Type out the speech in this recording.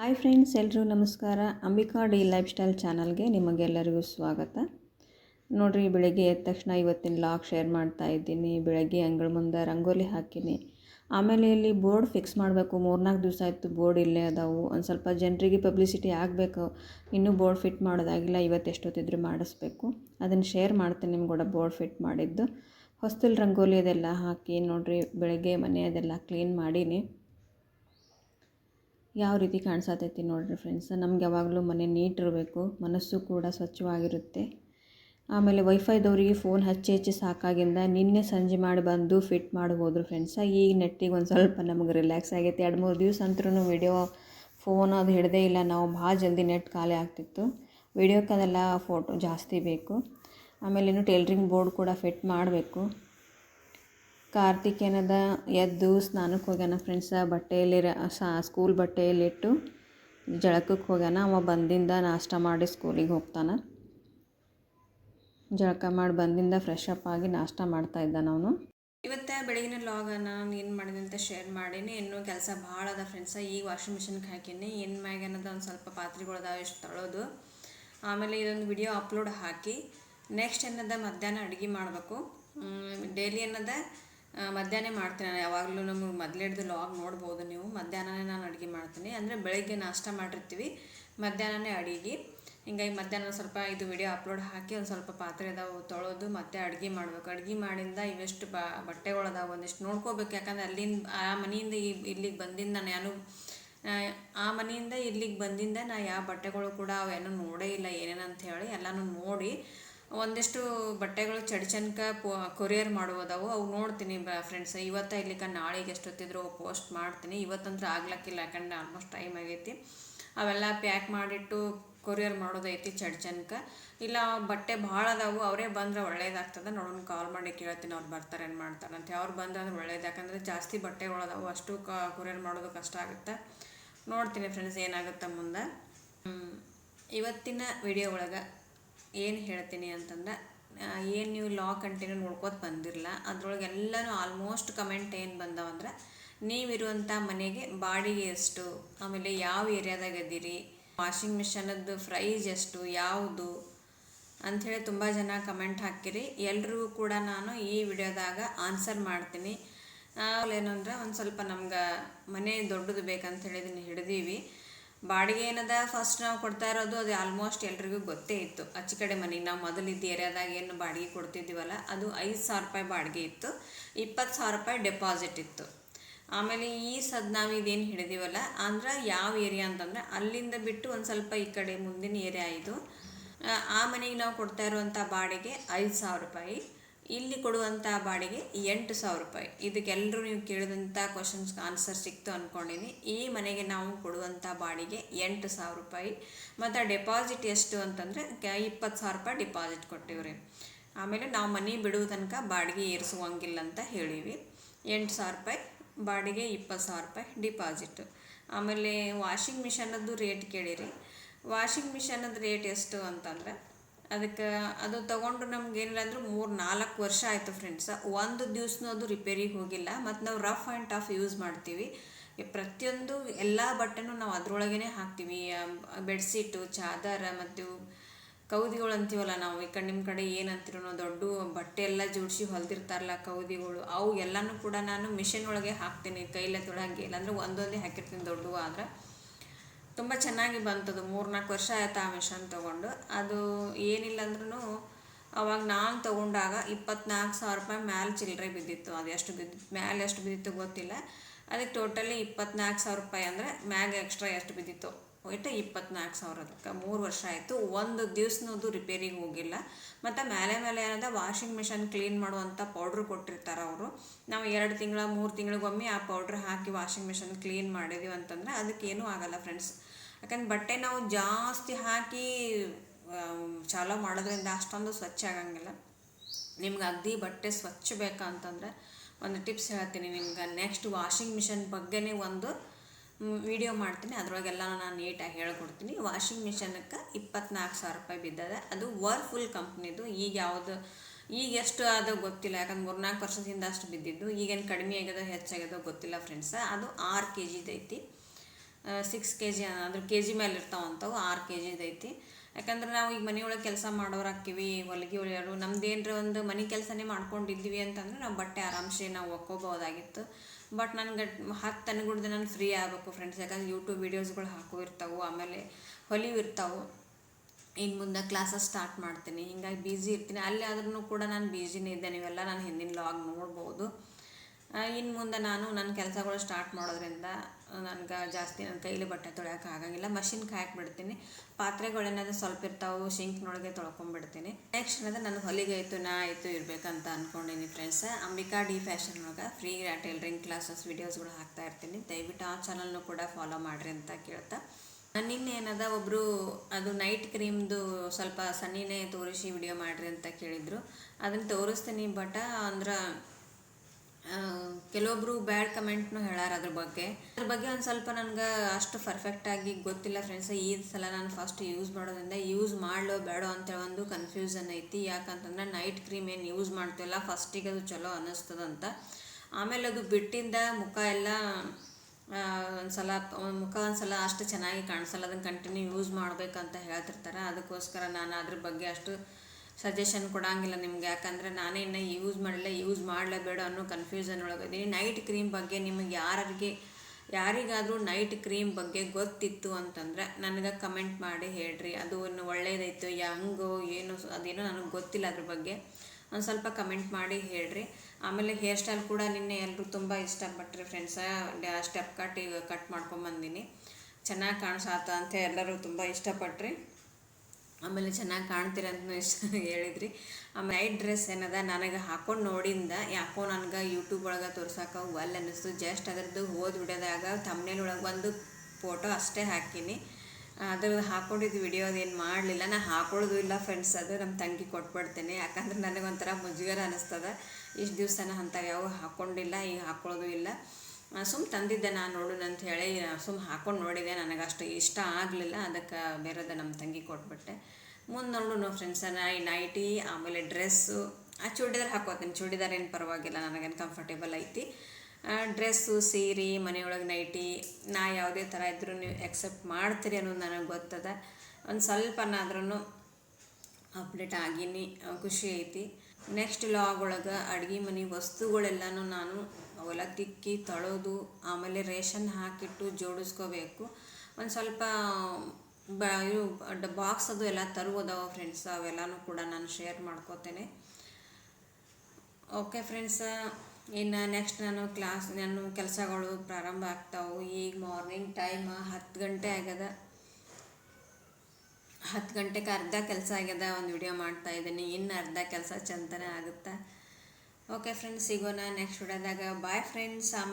Hi friends ಎಲ್ಲರೂ ನಮಸ್ಕಾರ. Ambika D life style ಚಾನಲ್ಗೆ ನಿಮಗೆಲ್ಲರಿಗೂ ಸ್ವಾಗತ. ನೋಡಿರಿ, ಬೆಳಗ್ಗೆ ಎದ್ದ ತಕ್ಷಣ ಇವತ್ತಿನ ಲಾಗ್ ಶೇರ್ ಮಾಡ್ತಾ ಇದ್ದೀನಿ. ಬೆಳಗ್ಗೆ ಅಂಗಳ ಮುಂದೆ ರಂಗೋಲಿ ಹಾಕಿನಿ. ಆಮೇಲೆ ಇಲ್ಲಿ ಬೋರ್ಡ್ ಫಿಕ್ಸ್ ಮಾಡಬೇಕು. ಮೂರ್ನಾಲ್ಕು ದಿವಸ ಆಯಿತು ಬೋರ್ಡ್ ಇಲ್ಲೇ ಅದಾವು. ಒಂದು ಸ್ವಲ್ಪ ಜನರಿಗೆ ಪಬ್ಲಿಸಿಟಿ ಆಗಬೇಕು. ಇನ್ನೂ ಬೋರ್ಡ್ ಫಿಟ್ ಮಾಡೋದಾಗಿಲ್ಲ. ಇವತ್ತು ಎಷ್ಟೊತ್ತಿದ್ರು ಮಾಡಿಸ್ಬೇಕು. ಅದನ್ನು ಶೇರ್ ಮಾಡ್ತೀನಿ ನಿಮ್ಗೆ ಕೂಡ ಬೋರ್ಡ್ ಫಿಟ್ ಮಾಡಿದ್ದು. ಹೊಸ್ತಲ್ ರಂಗೋಲಿ ಅದೆಲ್ಲ ಹಾಕಿ ನೋಡಿರಿ, ಬೆಳಗ್ಗೆ ಮನೆ ಅದೆಲ್ಲ ಕ್ಲೀನ್ ಮಾಡೀನಿ. ಯಾವ ರೀತಿ ಕಾಣಿಸತೈತಿ ನೋಡಿರಿ ಫ್ರೆಂಡ್ಸ್ ನಮ್ಗೆ ಯಾವಾಗಲೂ ಮನೆ ನೀಟ್ ಇರಬೇಕು, ಮನಸ್ಸು ಕೂಡ ಸ್ವಚ್ಛವಾಗಿರುತ್ತೆ. ಆಮೇಲೆ ವೈಫೈದವರಿಗೆ ಫೋನ್ ಹಚ್ಚಿ ಹಚ್ಚಿ ಸಾಕಾಗಿಂದ ನಿನ್ನೆ ಸಂಜೆ ಮಾಡಿ ಬಂದು ಫಿಟ್ ಮಾಡ್ಬೋದು ಫ್ರೆಂಡ್ಸ ಈಗ ನೆಟ್ಟಿಗೆ ಒಂದು ಸ್ವಲ್ಪ ನಮ್ಗೆ ರಿಲ್ಯಾಕ್ಸ್ ಆಗೈತೆ. ಎರಡು ಮೂರು ದಿವಸ ಅಂತೂ ವಿಡಿಯೋ ಫೋನ್ ಅದು ಹಿಡ್ದೇ ಇಲ್ಲ. ನಾವು ಭಾಳ ಜಲ್ದಿ ನೆಟ್ ಖಾಲಿ ಆಗ್ತಿತ್ತು. ವಿಡಿಯೋಕ್ಕೆ ಅದೆಲ್ಲ ಫೋಟೋ ಜಾಸ್ತಿ ಬೇಕು. ಆಮೇಲೆ ಇನ್ನು ಟೇಲ್ರಿಂಗ್ ಬೋರ್ಡ್ ಕೂಡ ಫಿಟ್ ಮಾಡಬೇಕು. ಕಾರ್ತಿಕ್ ಏನದ ಎದ್ದು ಸ್ನಾನಕ್ಕೆ ಹೋಗ್ಯಾನ ಫ್ರೆಂಡ್ಸ ಬಟ್ಟೆಯಲ್ಲಿ ಸಾ ಸ್ಕೂಲ್ ಬಟ್ಟೆಯಲ್ಲಿಟ್ಟು ಜಳಕಕ್ಕೆ ಹೋಗ್ಯಾನ. ಅವ ಬಂದಿಂದ ನಾಷ್ಟ ಮಾಡಿ ಸ್ಕೂಲಿಗೆ ಹೋಗ್ತಾನೆ. ಜಳಕ ಮಾಡಿ ಬಂದಿಂದ ಫ್ರೆಶ್ ಅಪ್ ಆಗಿ ನಾಷ್ಟ ಮಾಡ್ತಾ ಇದ್ದಾನ ಅವನು. ಇವತ್ತು ಬೆಳಗಿನ ಲಾಗ ನಾನು ಏನು ಮಾಡಿದೆ ಅಂತ ಶೇರ್ ಮಾಡೀನಿ. ಇನ್ನೂ ಕೆಲಸ ಭಾಳ ಅದ ಫ್ರೆಂಡ್ಸ ಈಗ ವಾಷಿಂಗ್ ಮಿಷಿನ್ಗೆ ಹಾಕೀನಿ. ಏನು ಮ್ಯಾಗ ಏನದ ಒಂದು ಸ್ವಲ್ಪ ಪಾತ್ರೆಗಳದಾವ ಎಷ್ಟು ತೊಳೋದು. ಆಮೇಲೆ ಇದೊಂದು ವಿಡಿಯೋ ಅಪ್ಲೋಡ್ ಹಾಕಿ ನೆಕ್ಸ್ಟ್ ಏನದ ಮಧ್ಯಾಹ್ನ ಅಡುಗೆ ಮಾಡಬೇಕು. ಡೈಲಿ ಏನದ ಮಧ್ಯಾಹ್ನ ಮಾಡ್ತೀನಿ. ನಾನು ಯಾವಾಗಲೂ ನಮಗೆ ಮೊದಲಿಡ್ದು ಲಾಗ್ ನೋಡ್ಬೋದು ನೀವು. ಮಧ್ಯಾಹ್ನನೇ ನಾನು ಅಡುಗೆ ಮಾಡ್ತೀನಿ. ಅಂದರೆ ಬೆಳಗ್ಗೆ ನಾಷ್ಟ ಮಾಡಿರ್ತೀವಿ. ಮಧ್ಯಾಹ್ನನೇ ಅಡುಗೆ. ಹಿಂಗಾಗಿ ಮಧ್ಯಾಹ್ನ ಸ್ವಲ್ಪ ಇದು ವಿಡಿಯೋ ಅಪ್ಲೋಡ್ ಹಾಕಿ ಒಂದು ಸ್ವಲ್ಪ ಪಾತ್ರೆ ಅದಾವು ತೊಳೋದು ಮತ್ತೆ ಅಡುಗೆ ಮಾಡ್ಬೇಕು. ಅಡುಗೆ ಮಾಡಿಂದ ಇವೆಷ್ಟು ಬ ಬಟ್ಟೆಗಳು ಅದಾವು ಒಂದಿಷ್ಟು ನೋಡ್ಕೋಬೇಕು. ಯಾಕಂದ್ರೆ ಅಲ್ಲಿಂದ ಆ ಮನೆಯಿಂದ ಈ- ಇಲ್ಲಿಗೆ ಬಂದಿಂದ ನಾನು ಯಾನು ಆ, ಆ ಮನೆಯಿಂದ ಇಲ್ಲಿಗೆ ಬಂದಿಂದ ನಾ ಯಾವ ಬಟ್ಟೆಗಳು ಕೂಡ ಅವೇನು ನೋಡೇ ಇಲ್ಲ ಏನೇನಂತ ಹೇಳಿ ಎಲ್ಲನೂ ನೋಡಿ. ಒಂದಿಷ್ಟು ಬಟ್ಟೆಗಳು ಚಡ್ಚನ್ಕ ಪೋ, ಕೊರಿಯರ್ ಮಾಡುವುದವು. ಅವು ನೋಡ್ತೀನಿ ಬ, ಫ್ರೆಂಡ್ಸ್. ಇವತ್ತು ಇಲ್ಲಿಕ ನಾಳೆಗೆ ಎಷ್ಟೊತ್ತಿದ್ರು ಪೋಸ್ಟ್ ಮಾಡ್ತೀನಿ. ಇವತ್ತಂದ್ರೆ ಆಗ್ಲಕ್ಕಿಲ್ಲ, ಯಾಕಂದ್ರೆ ಆಲ್ಮೋಸ್ಟ್ ಟೈಮ್ ಆಗೈತಿ. ಅವೆಲ್ಲ ಪ್ಯಾಕ್ ಮಾಡಿಟ್ಟು ಕೊರಿಯರ್ ಮಾಡೋದೈತಿ ಚಡ್ಚನ್ಕ ಇಲ್ಲ, ಬಟ್ಟೆ ಭಾಳ ಅದಾವು. ಅವರೇ ಬಂದ್ರೆ ಒಳ್ಳೇದಾಗ್ತದೆ. ನೋಡೋಣ, ಕಾಲ್ ಮಾಡಿ ಕೇಳ್ತೀನಿ ಅವ್ರು ಬರ್ತಾರೆ, ಏನು ಮಾಡ್ತಾರೆ ಅಂತ. ಅವ್ರು ಬಂದ್ರೆ ಅಂದ್ರೆ ಒಳ್ಳೇದು. ಯಾಕಂದ್ರೆ ಜಾಸ್ತಿ ಬಟ್ಟೆಗಳು ಅದಾವು. ಅಷ್ಟು ಕ, ಕೊರಿಯರ್ ಮಾಡೋದು ಕಷ್ಟ ಆಗುತ್ತೆ. ನೋಡ್ತೀನಿ ಫ್ರೆಂಡ್ಸ್, ಏನಾಗುತ್ತೆ ಮುಂದೆ. ಇವತ್ತಿನ ವಿಡಿಯೋ ಒಳಗೆ ಏನು ಹೇಳ್ತೀನಿ ಅಂತಂದ್ರೆ ಏನು ನೀವು ಲಾ ಕಂಟಿನ್ಯೂ ನೋಡ್ಕೋತ ಬಂದಿರಲ್ಲ ಅದ್ರೊಳಗೆ ಎಲ್ಲನೂ ಆಲ್ಮೋಸ್ಟ್ ಕಮೆಂಟ್ ಏನು ಬಂದವಂದ್ರೆ ನೀವಿರುವಂಥ ಮನೆಗೆ ಬಾಡಿಗೆ ಎಷ್ಟು, ಆಮೇಲೆ ಯಾವ ಏರಿಯಾದಾಗ ಅದೀರಿ ವಾಷಿಂಗ್ ಮಿಷನದ್ದು ಪ್ರೈಸ್ ಎಷ್ಟು, ಯಾವುದು ಅಂಥೇಳಿ ತುಂಬ ಜನ ಕಮೆಂಟ್ ಹಾಕಿರಿ ಎಲ್ರಿಗೂ ಕೂಡ ನಾನು ಈ ವಿಡಿಯೋದಾಗ ಆನ್ಸರ್ ಮಾಡ್ತೀನಿ. ಏನಂದ್ರೆ ಒಂದು ಸ್ವಲ್ಪ ನಮ್ಗೆ ಮನೆ ದೊಡ್ಡದು ಬೇಕಂತ ಹೇಳಿದೀನಿ ಹಿಡ್ದೀವಿ. ಬಾಡಿಗೆ ಏನದ ಫಸ್ಟ್ ನಾವು ಕೊಡ್ತಾ ಇರೋದು ಅದು ಆಲ್ಮೋಸ್ಟ್ ಎಲ್ರಿಗೂ ಗೊತ್ತೇ ಇತ್ತು. ಅಚ್ಚ ಕಡೆ ಮನೆಗೆ ನಾವು ಮೊದಲಿದ್ದ ಏರಿಯಾದಾಗ ಏನು ಬಾಡಿಗೆ ಕೊಡ್ತಿದ್ದೀವಲ್ಲ ಅದು ಐದು ಸಾವಿರ ರೂಪಾಯಿ ಬಾಡಿಗೆ ಇತ್ತು. ಇಪ್ಪತ್ತು ಸಾವಿರ ರೂಪಾಯಿ ಡೆಪಾಸಿಟ್ ಇತ್ತು. ಆಮೇಲೆ ಈ ಸದ್ ನಾವು ಇದೇನು ಹಿಡಿದೀವಲ್ಲ ಅಂದ್ರೆ ಯಾವ ಏರಿಯಾ ಅಂತಂದ್ರೆ ಅಲ್ಲಿಂದ ಬಿಟ್ಟು ಒಂದು ಸ್ವಲ್ಪ ಈ ಕಡೆ ಮುಂದಿನ ಏರಿಯಾ ಇದು. ಆ, ಆ ಮನೆಗೆ ನಾವು ಕೊಡ್ತಾ ಇರುವಂಥ ಬಾಡಿಗೆ ಐದು ಸಾವಿರ ರೂಪಾಯಿ. ಇಲ್ಲಿ ಕೊಡುವಂಥ ಬಾಡಿಗೆ ಎಂಟು ಸಾವಿರ ರೂಪಾಯಿ. ಇದಕ್ಕೆಲ್ಲರೂ ನೀವು ಕೇಳಿದಂಥ ಕ್ವಶನ್ಸ್ಗೆ ಆನ್ಸರ್ ಸಿಕ್ತು ಅಂದ್ಕೊಂಡಿನಿ ಈ ಮನೆಗೆ ನಾವು ಕೊಡುವಂಥ ಬಾಡಿಗೆ ಎಂಟು ಸಾವಿರ ರೂಪಾಯಿ. ಮತ್ತು ಡೆಪಾಸಿಟ್ ಎಷ್ಟು ಅಂತಂದರೆ ಇಪ್ಪತ್ತು ಸಾವಿರ ರೂಪಾಯಿ ಡಿಪಾಸಿಟ್ ಕೊಟ್ಟಿವ್ರಿ. ಆಮೇಲೆ ನಾವು ಮನೆ ಬಿಡುವ ತನಕ ಬಾಡಿಗೆ ಏರಿಸುವಂಗಿಲ್ಲ ಅಂತ ಹೇಳೀವಿ. ಎಂಟು ಸಾವಿರ ರೂಪಾಯಿ, ಬಾಡಿಗೆ ಇಪ್ಪತ್ತು ಸಾವಿರ ರೂಪಾಯಿ ಡಿಪಾಸಿಟ್ ಆಮೇಲೆ ವಾಷಿಂಗ್ ಮಿಷನದ್ದು ರೇಟ್ ಕೇಳಿರಿ. ವಾಷಿಂಗ್ ಮಿಷನದ್ದು ರೇಟ್ ಎಷ್ಟು ಅಂತಂದ್ರೆ ಅದಕ್ಕೆ ಅದು ತೊಗೊಂಡು ನಮ್ಗೆ ಏನಿಲ್ಲ ಅಂದ್ರೆ ಮೂರು ನಾಲ್ಕು ವರ್ಷ ಆಯಿತು ಫ್ರೆಂಡ್ಸ್ ಒಂದು ದಿವ್ಸನೂ ಅದು ರಿಪೇರಿಗೆ ಹೋಗಿಲ್ಲ. ಮತ್ತು ನಾವು ರಫ್ ಆ್ಯಂಡ್ ಟಫ್ ಯೂಸ್ ಮಾಡ್ತೀವಿ. ಪ್ರತಿಯೊಂದು ಎಲ್ಲ ಬಟ್ಟೆನೂ ನಾವು ಅದರೊಳಗೇ ಹಾಕ್ತೀವಿ. ಬೆಡ್ಶೀಟು ಚಾದರ ಮತ್ತು ಕೌದಿಗಳು ಅಂತೀವಲ್ಲ ನಾವು ಈ ಕಡೆ ನಿಮ್ಮ ಕಡೆ ಏನು ದೊಡ್ಡ ಬಟ್ಟೆ ಎಲ್ಲ ಜೋಡಿಸಿ ಹೊಲ್ದಿರ್ತಾರಲ್ಲ ಕೌದಿಗಳು. ಅವು ಎಲ್ಲನೂ ಕೂಡ ನಾನು ಮಿಷಿನ್ ಒಳಗೆ ಹಾಕ್ತೀನಿ. ಕೈಲೇ ತೊಳಂಗೆ ಇಲ್ಲಾಂದ್ರೆ ಒಂದೊಂದೇ ಹಾಕಿರ್ತೀನಿ ದೊಡ್ಡವು ಆದ್ರೆ. ತುಂಬ ಚೆನ್ನಾಗಿ ಬಂತದು. ಮೂರ್ನಾಲ್ಕು ವರ್ಷ ಆಯಿತು ಆ ಮಿಷನ್ ತೊಗೊಂಡು. ಅದು ಏನಿಲ್ಲ ಅಂದ್ರೂ ಅವಾಗ ನಾನು ತೊಗೊಂಡಾಗ ಇಪ್ಪತ್ನಾಲ್ಕು ಸಾವಿರ ರೂಪಾಯಿ ಮ್ಯಾಲೆ ಚಿಲ್ಲರೆ ಬಿದ್ದಿತ್ತು. ಅದು ಎಷ್ಟು ಬಿದ್ದಿತ್ತು ಮ್ಯಾಲೆ ಎಷ್ಟು ಬಿದ್ದಿತ್ತು ಗೊತ್ತಿಲ್ಲ. ಅದಕ್ಕೆ ಟೋಟಲಿ ಇಪ್ಪತ್ನಾಲ್ಕು ಸಾವಿರ ರೂಪಾಯಿ ಅಂದರೆ ಮ್ಯಾಗೆ ಎಕ್ಸ್ಟ್ರಾ ಎಷ್ಟು ಬಿದ್ದಿತ್ತು? ಒಟ್ಟು ಇಪ್ಪತ್ನಾಲ್ಕು ಸಾವಿರ ಅದಕ್ಕೆ. ಮೂರು ವರ್ಷ ಆಯಿತು. ಒಂದು ದಿವ್ಸನದು ರಿಪೇರಿಗೆ ಹೋಗಿಲ್ಲ. ಮತ್ತು ಮೇಲೆ ಮೇಲೆ ಏನದ ವಾಷಿಂಗ್ ಮಿಷನ್ ಕ್ಲೀನ್ ಮಾಡುವಂಥ ಪೌಡ್ರ್ ಕೊಟ್ಟಿರ್ತಾರೆ ಅವರು. ನಾವು ಎರಡು ತಿಂಗಳ, ಮೂರು ತಿಂಗಳಿಗೊಮ್ಮೆ ಆ ಪೌಡ್ರ್ ಹಾಕಿ ವಾಷಿಂಗ್ ಮಿಷನ್ ಕ್ಲೀನ್ ಮಾಡಿದೀವಿ ಅಂತಂದರೆ ಅದಕ್ಕೇನೂ ಆಗಲ್ಲ ಫ್ರೆಂಡ್ಸ್. ಯಾಕಂದ್ರೆ ಬಟ್ಟೆ ನಾವು ಜಾಸ್ತಿ ಹಾಕಿ ಚಾಲೋ ಮಾಡೋದ್ರಿಂದ ಅಷ್ಟೊಂದು ಸ್ವಚ್ಛ ಆಗಂಗಿಲ್ಲ. ನಿಮ್ಗೆ ಅಗ್ದಿ ಬಟ್ಟೆ ಸ್ವಚ್ಛ ಬೇಕಂತಂದ್ರೆ ಒಂದು ಟಿಪ್ಸ್ ಹೇಳ್ತೀನಿ ನಿಮ್ಗೆ. ನೆಕ್ಸ್ಟ್ ವಾಷಿಂಗ್ ಮಿಷನ್ ಬಗ್ಗೆನೇ ಒಂದು ವಿಡಿಯೋ ಮಾಡ್ತೀನಿ. ಅದರೊಳಗೆಲ್ಲ ನಾನು ನೀಟಾಗಿ ಹೇಳ್ಕೊಡ್ತೀನಿ. ವಾಷಿಂಗ್ ಮಿಷನ್ಗೆ ಇಪ್ಪತ್ನಾಲ್ಕು ಸಾವಿರ ರೂಪಾಯಿ ಬಿದ್ದದೆ. ಅದು ವರ್ಫುಲ್ ಕಂಪ್ನಿದು ಈಗ ಯಾವುದು, ಈಗ ಎಷ್ಟು ಅದು ಗೊತ್ತಿಲ್ಲ. ಯಾಕಂದ್ರೆ ಮೂರ್ನಾಲ್ಕು ವರ್ಷದಿಂದ ಅಷ್ಟು ಬಿದ್ದಿದ್ದು. ಈಗೇನು ಕಡಿಮೆ ಆಗ್ಯದೋ, ಹೆಚ್ಚಾಗ್ಯದೋ ಗೊತ್ತಿಲ್ಲ ಫ್ರೆಂಡ್ಸ ಅದು ಆರು ಕೆ ಜಿದೈತಿ ಸಿಕ್ಸ್ ಕೆ ಜಿ ಅಂದ್ರೆ ಕೆ ಜಿ ಮೇಲೆ ಇರ್ತಾವಂಥವು ಆರು ಕೆ ಜಿದು ಐತಿ ಯಾಕಂದ್ರೆ ನಾವು ಈಗ ಮನೆಯೊಳಗೆ ಕೆಲಸ ಮಾಡೋರು ಹಾಕಿವಿ, ಹೊಲಿಗೆ ಹೊಲಿಯೋರು ಏನರ ಒಂದು ಮನೆ ಕೆಲಸನೇ ಮಾಡ್ಕೊಂಡಿದ್ವಿ ಅಂತಂದ್ರೆ ನಾವು ಬಟ್ಟೆ ಆರಾಮ್ಸೆ ನಾವು ಒಕ್ಕೋಬೋದಾಗಿತ್ತು ಬಟ್ ನನಗೆ ಹತ್ತು ತನಗುಡ್ದು ನಾನು ಫ್ರೀ ಆಗಬೇಕು ಫ್ರೆಂಡ್ಸ್ ಯಾಕಂದ್ರೆ ಯೂಟ್ಯೂಬ್ ವೀಡಿಯೋಸ್ಗಳು ಹಾಕೋ ಇರ್ತಾವೆ, ಆಮೇಲೆ ಹೊಲಿವು ಇರ್ತಾವೆ. ಇನ್ನು ಮುಂದೆ ಕ್ಲಾಸಸ್ ಸ್ಟಾರ್ಟ್ ಮಾಡ್ತೀನಿ, ಹಿಂಗಾಗಿ ಬ್ಯುಸಿ ಇರ್ತೀನಿ. ಅಲ್ಲಿ ಆದ್ರೂ ಕೂಡ ನಾನು ಬ್ಯುಸಿನೇ ಇದ್ದೆ, ನೀವೆಲ್ಲ ನಾನು ಹಿಂದಿನ ಲಾಗ್ ನೋಡ್ಬೋದು. ಇನ್ನು ಮುಂದೆ ನಾನು ನನ್ನ ಕೆಲಸಗಳು ಸ್ಟಾರ್ಟ್ ಮಾಡೋದ್ರಿಂದ ನನಗೆ ಜಾಸ್ತಿ ನನ್ನ ಕೈಲಿ ಬಟ್ಟೆ ತೊಳೆಯೋಕೆ ಆಗಂಗಿಲ್ಲ. ಮಷಿನ್ ಕಾಯಕ್ಕೆ ಬಿಡ್ತೀನಿ. ಪಾತ್ರೆಗಳೇನಾದ್ರು ಸ್ವಲ್ಪ ಇರ್ತಾವೆ ಶಿಂಕ್ನೊಳಗೆ ತೊಳ್ಕೊಂಡ್ಬಿಡ್ತೀನಿ ನೆಕ್ಸ್ಟ್ ಏನಂದ್ರೆ ನನ್ನ ಹೊಲಿಗೆ ಆಯಿತು, ನಾ ಆಯಿತು, ಇರಬೇಕಂತ ಅಂದ್ಕೊಂಡೀನಿ ಫ್ರೆಂಡ್ಸ್ ಅಂಬಿಕಾ ಡಿ ಫ್ಯಾಷನ್ ಒಳಗೆ ಫ್ರೀ ಟೈಲರಿಂಗ್ ಕ್ಲಾಸಸ್ ವೀಡಿಯೋಸ್ಗಳು ಹಾಕ್ತಾ ಇರ್ತೀನಿ. ದಯವಿಟ್ಟು ಆ ಚಾನಲ್ನು ಕೂಡ ಫಾಲೋ ಮಾಡಿರಿ ಅಂತ ಕೇಳ್ತಾ. ನಿನ್ನೆ ಏನದ ಒಬ್ಬರು ಅದು ನೈಟ್ ಕ್ರೀಮ್ದು ಸ್ವಲ್ಪ ಸನ್ನಿನೇ ತೋರಿಸಿ ವಿಡಿಯೋ ಮಾಡಿರಿ ಅಂತ ಕೇಳಿದರು. ಅದನ್ನು ತೋರಿಸ್ತೀನಿ ಬಟ್ ಅಂದ್ರೆ ಕೆಲವೊಬ್ರು ಬ್ಯಾಡ್ ಕಮೆಂಟ್ನು ಹೇಳಾರ ಅದ್ರ ಬಗ್ಗೆ. ಅದ್ರ ಬಗ್ಗೆ ಒಂದು ಸ್ವಲ್ಪ ನನಗೆ ಅಷ್ಟು ಪರ್ಫೆಕ್ಟಾಗಿ ಗೊತ್ತಿಲ್ಲ ಫ್ರೆಂಡ್ಸ್ ಈ ಸಲ ನಾನು ಫಸ್ಟ್ ಯೂಸ್ ಮಾಡೋದ್ರಿಂದ ಯೂಸ್ ಮಾಡಲೋ ಬೇಡೋ ಅಂತೇಳಿ ಒಂದು ಕನ್ಫ್ಯೂಸನ್ ಐತಿ. ಯಾಕಂತಂದ್ರೆ ನೈಟ್ ಕ್ರೀಮ್ ಏನು ಯೂಸ್ ಮಾಡ್ತೀವಲ್ಲ ಫಸ್ಟಿಗೆ ಅದು ಚಲೋ ಅನ್ನಿಸ್ತದಂತ ಆಮೇಲೆ ಅದು ಬಿಟ್ಟಿಂದ ಮುಖ ಎಲ್ಲ ಒಂದು ಸಲ ಮುಖ ಒಂದು ಸಲ ಅಷ್ಟು ಚೆನ್ನಾಗಿ ಕಾಣಿಸಲ್ಲ, ಅದನ್ನು ಕಂಟಿನ್ಯೂ ಯೂಸ್ ಮಾಡಬೇಕಂತ ಹೇಳ್ತಿರ್ತಾರೆ. ಅದಕ್ಕೋಸ್ಕರ ನಾನು ಅದ್ರ ಬಗ್ಗೆ ಅಷ್ಟು ಸಜೆಷನ್ ಕೊಡೋಂಗಿಲ್ಲ ನಿಮ್ಗೆ. ಯಾಕಂದರೆ ನಾನೇ ಯೂಸ್ ಮಾಡಲ್ಲ ಯೂಸ್ ಮಾಡಲೇಬೇಡ ಅನ್ನೋ ಕನ್ಫ್ಯೂಷನ್ ಒಳಗಿದ್ದೀನಿ ನೈಟ್ ಕ್ರೀಮ್ ಬಗ್ಗೆ ನಿಮಗೆ ಯಾರಿಗೆ, ಯಾರಿಗಾದರೂ ನೈಟ್ ಕ್ರೀಮ್ ಬಗ್ಗೆ ಗೊತ್ತಿತ್ತು ಅಂತಂದರೆ ನನಗೆ ಕಮೆಂಟ್ ಮಾಡಿ ಹೇಳ್ರಿ. ಅದು ಇನ್ನು ಒಳ್ಳೇದಾಯ್ತು ಹೆಂಗೋ ಏನು ಅದೇನೋ ನನಗೆ ಗೊತ್ತಿಲ್ಲ ಅದ್ರ ಬಗ್ಗೆ. ಒಂದು ಸ್ವಲ್ಪ ಕಮೆಂಟ್ ಮಾಡಿ ಹೇಳ್ರಿ. ಆಮೇಲೆ ಹೇರ್ ಸ್ಟೈಲ್ ಕೂಡ ನಿನ್ನೆ ಎಲ್ಲರೂ ತುಂಬ ಇಷ್ಟಪಟ್ಟ್ರಿ ಫ್ರೆಂಡ್ಸ ಸ್ಟೆಪ್ ಕಟ್ ಕಟ್ ಮಾಡ್ಕೊಂಬಂದಿನಿ ಚೆನ್ನಾಗಿ ಕಾಣಿಸಾತ ಅಂತ ಎಲ್ಲರೂ ತುಂಬ ಇಷ್ಟಪಟ್ರಿ. ಆಮೇಲೆ ಚೆನ್ನಾಗಿ ಕಾಣ್ತೀರ ಅಂತ ಇಷ್ಟ ಹೇಳಿದ್ರಿ. ಆಮೇಲೆ ನೈಟ್ ಡ್ರೆಸ್ ಏನದ ನನಗೆ ಹಾಕೊಂಡು ನೋಡಿಂದ ಯಾಕೋ ನನಗೆ ಯೂಟ್ಯೂಬ್ ಒಳಗೆ ತೋರ್ಸಕ್ಕೆ ಒಲ್ ಅನ್ನಿಸ್ತು. ಜಸ್ಟ್ ಅದರದ್ದು ಓದ್ ಬಿಡೋದಾಗ ತಮ್ಮನೇಲಿ ಒಳಗೆ ಒಂದು ಫೋಟೋ ಅಷ್ಟೇ ಹಾಕೀನಿ. ಅದ್ರ ಹಾಕೊಂಡಿದ್ದು ವಿಡಿಯೋ ಅದೇನು ಮಾಡಲಿಲ್ಲ. ನಾನು ಹಾಕೊಳ್ಳೋದು ಇಲ್ಲ ಫ್ರೆಂಡ್ಸ್ ಅದು ನಮ್ಮ ತಂಗಿ ಕೊಟ್ಬಿಡ್ತೇನೆ. ಯಾಕಂದ್ರೆ ನನಗೊಂಥರ ಮುಜುಗರ ಅನ್ನಿಸ್ತದ ಇಷ್ಟು ದಿವಸ ನಾನು ಅಂಥವು ಯಾವ ಹಾಕ್ಕೊಂಡಿಲ್ಲ ಈಗ ಹಾಕೊಳ್ಳೋದು ಇಲ್ಲ. ಸುಮ್ಮ ತಂದಿದ್ದೆ ನಾನು ನೋಡೋಣ ಅಂತ ಹೇಳಿ ಸುಮ್ಮ ಹಾಕೊಂಡು ನೋಡಿದೆ ನನಗೆ ಅಷ್ಟು ಇಷ್ಟ ಆಗಲಿಲ್ಲ, ಅದಕ್ಕೆ ಬೇರೆದ ನಮ್ಮ ತಂಗಿ ಕೊಟ್ಬಿಟ್ಟೆ. ಮುಂದೆ ನೋಡೋಣ ಫ್ರೆಂಡ್ಸ್ ಈ ನೈಟಿ ಆಮೇಲೆ ಡ್ರೆಸ್ಸು ಆ, ಚೂಡಿದಾರ್ ಹಾಕೋತೀನಿ. ಚೂಡಿದಾರ್ ಏನು ಪರವಾಗಿಲ್ಲ, ನನಗೇನು ಕಂಫರ್ಟೇಬಲ್ ಐತಿ. ಡ್ರೆಸ್ಸು ಸೀರೆ, ಮನೆಯೊಳಗೆ ನೈಟಿ ನಾ ಯಾವುದೇ ಥರ ಇದ್ರೂ ನೀವು ಎಕ್ಸೆಪ್ಟ್ ಮಾಡ್ತೀರಿ ಅನ್ನೋದು ನನಗೆ ಗೊತ್ತದ. ಒಂದು ಸ್ವಲ್ಪನಾದ್ರೂ ಅಪ್ಡೇಟ್ ಆಗೀನಿ, ಖುಷಿ ಐತಿ. ನೆಕ್ಸ್ಟ್ ಲಾಗ್ ಒಳಗೆ ಅಡುಗೆ ಮನೆ ವಸ್ತುಗಳೆಲ್ಲನೂ ನಾನು ಅವೆಲ್ಲ ತಿಕ್ಕಿ ತೊಳೆದು ಆಮೇಲೆ ರೇಷನ್ ಹಾಕಿಟ್ಟು ಜೋಡಿಸ್ಕೋಬೇಕು. ಒಂದು ಸ್ವಲ್ಪ, ಬ ಇವು ಬಾಕ್ಸ್ ಅದು ಎಲ್ಲ ತರುವುದವ ಫ್ರೆಂಡ್ಸ್ ಅವೆಲ್ಲನೂ ಕೂಡ ನಾನು ಶೇರ್ ಮಾಡ್ಕೋತೇನೆ. ಓಕೆ ಫ್ರೆಂಡ್ಸ್ ಇನ್ನು ನೆಕ್ಸ್ಟ್ ನಾನು ಕ್ಲಾಸ್ ನಾನು ಕೆಲಸಗಳು ಪ್ರಾರಂಭ ಆಗ್ತಾವೆ. ಈಗ ಮಾರ್ನಿಂಗ್ ಟೈಮ್ ಹತ್ತು ಗಂಟೆ ಆಗ್ಯದ. ಹತ್ತು ಗಂಟೆಗೆ ಅರ್ಧ ಕೆಲಸ ಆಗ್ಯದ. ಒಂದು ವಿಡಿಯೋ ಮಾಡ್ತಾ ಇದ್ದೀನಿ. ಇನ್ನು ಅರ್ಧ ಕೆಲಸ ಚಂದನೇ ಆಗುತ್ತೆ? ಓಕೆ ಫ್ರೆಂಡ್ಸ್ ಸಿಗೋಣ ನೆಕ್ಸ್ಟ್ ವಿಡಿಯೋದಾಗ ಬಾಯ್ ಫ್ರೆಂಡ್ಸ್ ಆಮೇಲೆ